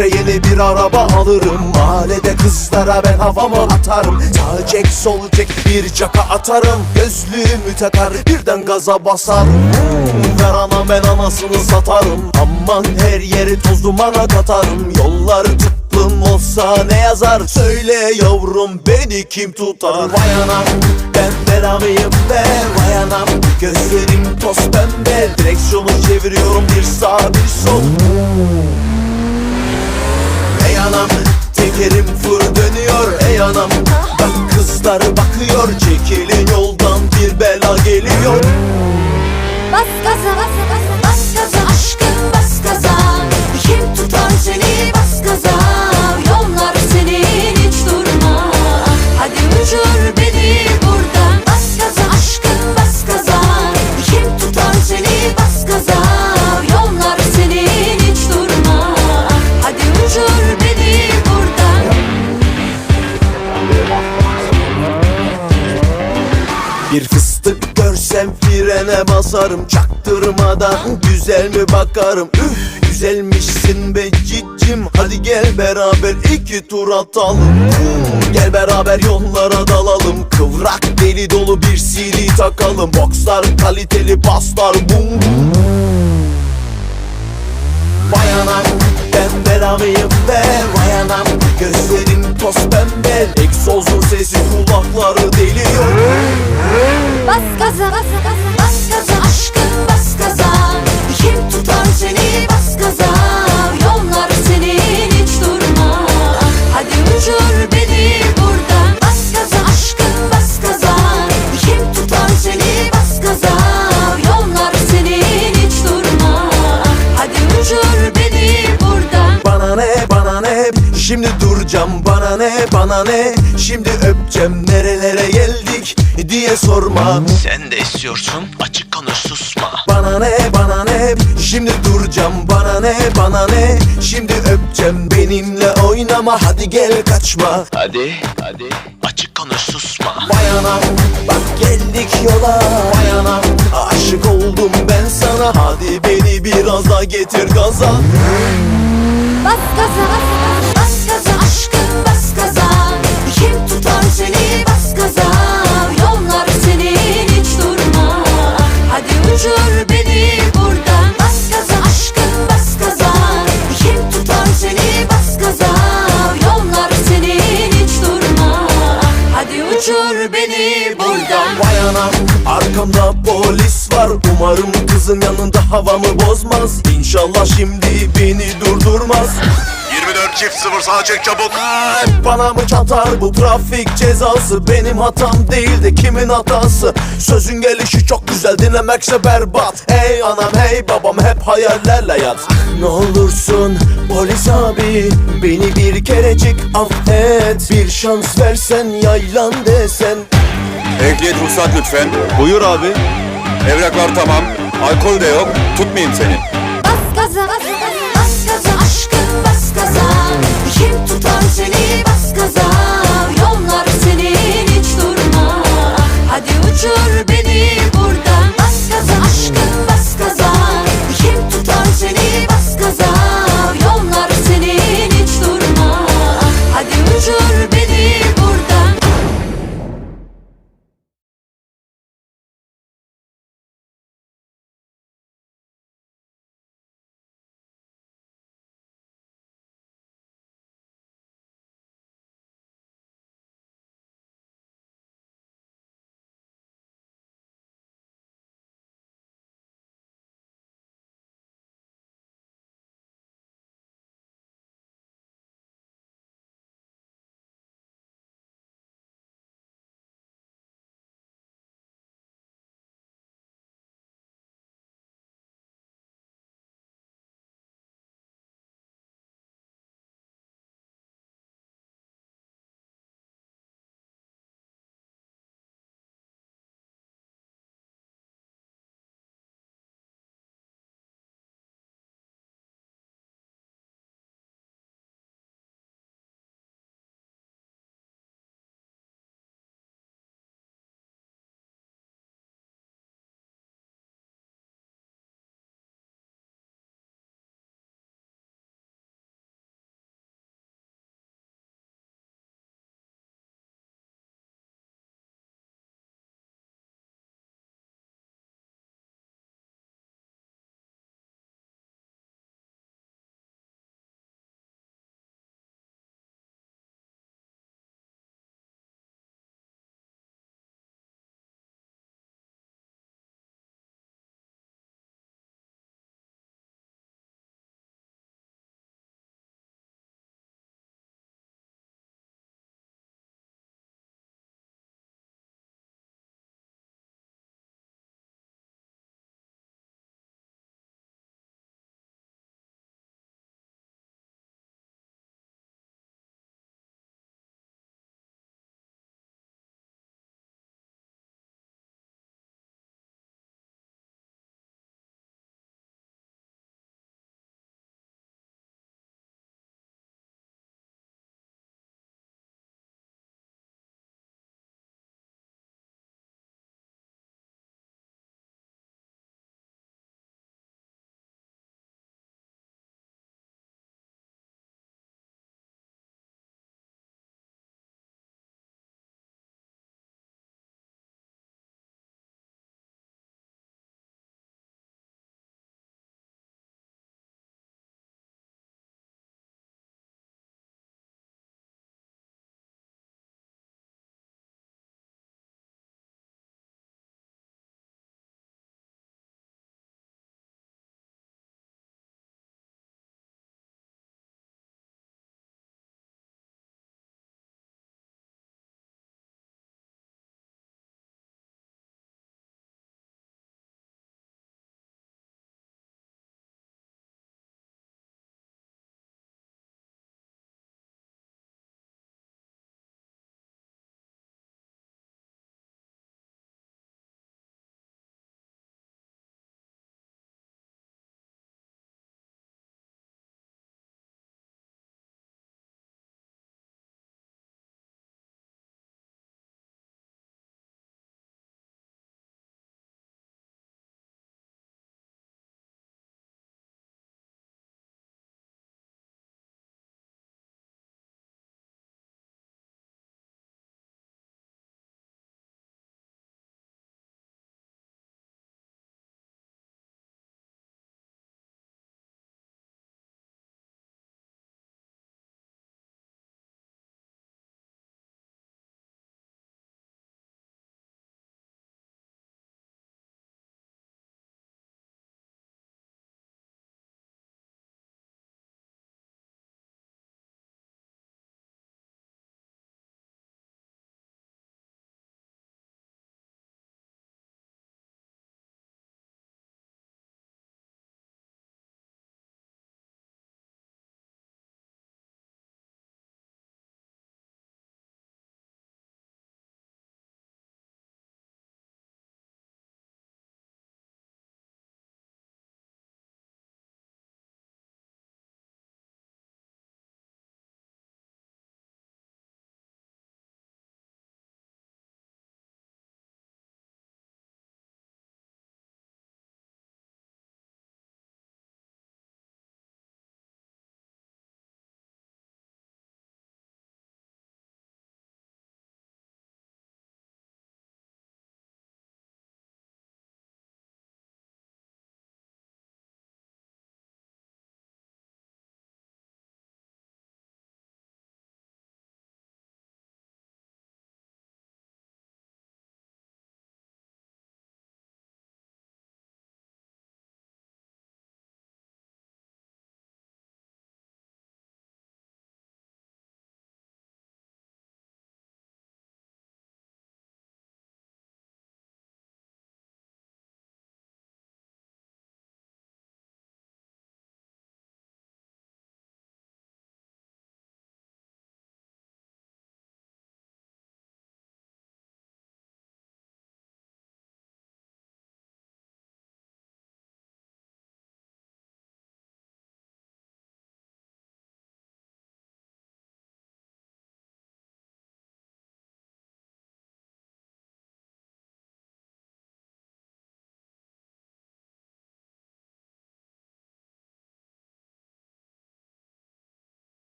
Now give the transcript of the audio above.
kilometre yeni bir araba alırım. Mahallede kızlara ben havamı atarım. Sağ çek sol çek bir caka atarım. Gözlüğümü takar birden gaza basarım. Ver ana ben anasını satarım. Aman her yeri toz dumana katarım. Yolları tıklım olsa ne yazar? Söyle yavrum beni kim tutar? Vay anam ben belamıyım be. Vay anam gözlerim toz pembe. Direksiyonu çeviriyorum bir sağ bir sol Ey anam tekerim fır dönüyor Ey anam. Bak kızlar bakıyor Çekilin yoldan bir bela geliyor. Bas gaza bas gaza bas gaza aşkım bas gaza. Kim tutar seni basarım Çaktırmadan. Güzel mi bakarım? Üf güzelmişsin be cicim. Hadi gel beraber iki tur atalım. Gel beraber yollara dalalım. Kıvrak deli dolu bir CD takalım. Boxlar kaliteli baslar. Bum. Bum Vay anam ben belamıyım be. Vay anam gözlerim toz pembe. Egzozun sesi kulakları deliyor. Bas gaza bas gaza bas gaza aşkım bas gaza. Kim tutar bas gaza? Yollar senin hiç durma. Hadi uçur beni buradan. Bas gaza aşkım bas gaza. Kim tutar bas gaza? Yollar senin hiç durma. Hadi uçur beni buradan. Bana ne bana ne? Şimdi duracağım bana ne bana ne? Şimdi öpeceğim nerelere diye sorma. Sen de istiyorsun açık konuş susma. Bana ne bana ne? Şimdi duracağım bana ne bana ne? Şimdi öpeceğim benimle oynama. Hadi gel kaçma. Hadi hadi. Açık konuş susma. Vay anam bak geldik yola. Vay anam aşık oldum ben sana. Hadi beni biraz daha getir gaza. Bas gaza bas gaza. Aşkım bas gaza. Kim tutar seni bas gaza uçur beni buradan. Bas gaza aşkım bas gaza. Kim tutar seni bas gaza. Yollar senin hiç durma. Hadi uçur beni buradan. Vay anam arkamda polis var. Umarım kızın yanında havamı bozmaz. İnşallah şimdi beni durdurmaz. 24 çift sıfır sağa çek çabuk. Bana mı çatar bu trafik cezası Benim hatam değil de kimin hatası Sözün gelişi çok güzel dinlemekse berbat Hey anam hey babam hep hayallerle yat Ne olursun polis abi Beni bir kerecik affet Bir şans versen yaylan desen Ehliyet ruhsat lütfen. Buyur abi. Evraklar tamam. Alkol de yok. Tutmayayım seni. Bas gaza bas gaza kim tutar seni bas gaza? Yollar senin hiç durma. Hadi uçur